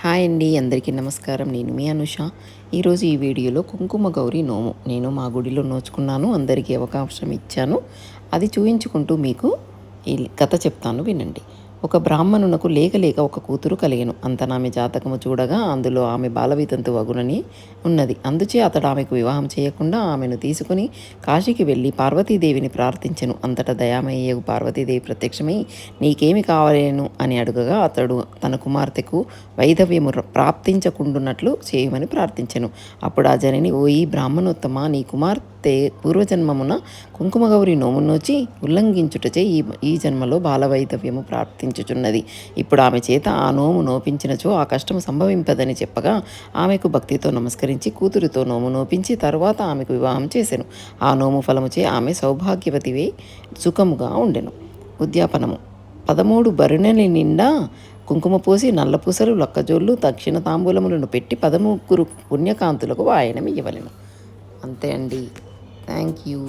Hi అండి అందరికీ నమస్కారం. నేను మీ అనుష. ఈరోజు ఈ వీడియోలో కుంకుమ గౌరి నోము. నేను మా గుడిలో నోచుకున్నాను అందరికీ అవకాశం ఇచ్చాను. అది చూయించుకుంటూ మీకు ఈ కథ చెప్తాను వినండి. ఒక బ్రాహ్మణునకు లేక లేక ఒక కూతురు కలిగెను. అంతనామె జాతకము చూడగా అందులో ఆమె బాలవితంతు వగునని ఉన్నది. అందుచే అతడు ఆమెకు వివాహం చేయకుండా ఆమెను తీసుకుని కాశీకి వెళ్ళి పార్వతీదేవిని ప్రార్థించెను. అంతటా దయామయ్యకు పార్వతీదేవి ప్రత్యక్షమై నీకేమి కావాలేను? అని అడుగగా అతడు తన కుమార్తెకు వైధవ్యము ర- చేయమని ప్రార్థించెను. అప్పుడు ఆ జనని ఓ ఈ బ్రాహ్మణోత్తమ నీ కుమార్తె పూర్వజన్మమున కుంకుమగౌరి నోమునోచి ఉల్లంఘించుటచే ఈ ఈ జన్మలో బాలవైధవ్యము సంభవించుచున్నది ఇప్పుడు ఆమె చేత ఆ నోము నోపించినచో ఆ కష్టము సంభవింపదని చెప్పగా ఆమెకు భక్తితో నమస్కరించి కూతురితో నోము నోపించి తరువాత ఆమెకు వివాహం చేసెను. ఆ నోము ఫలముచే ఆమె సౌభాగ్యవతివై సుఖముగా ఉండెను. ఉద్యాపనము. పదమూడు బరుణెల నిండా కుంకుమ పోసి నల్లపూసలు లక్కజోళ్ళు దక్షిణ తాంబూలములను పెట్టి పదముగ్గురు పుణ్యకాంతులకు వాయనం ఇవ్వలేను. అంతే అండి. Thank you.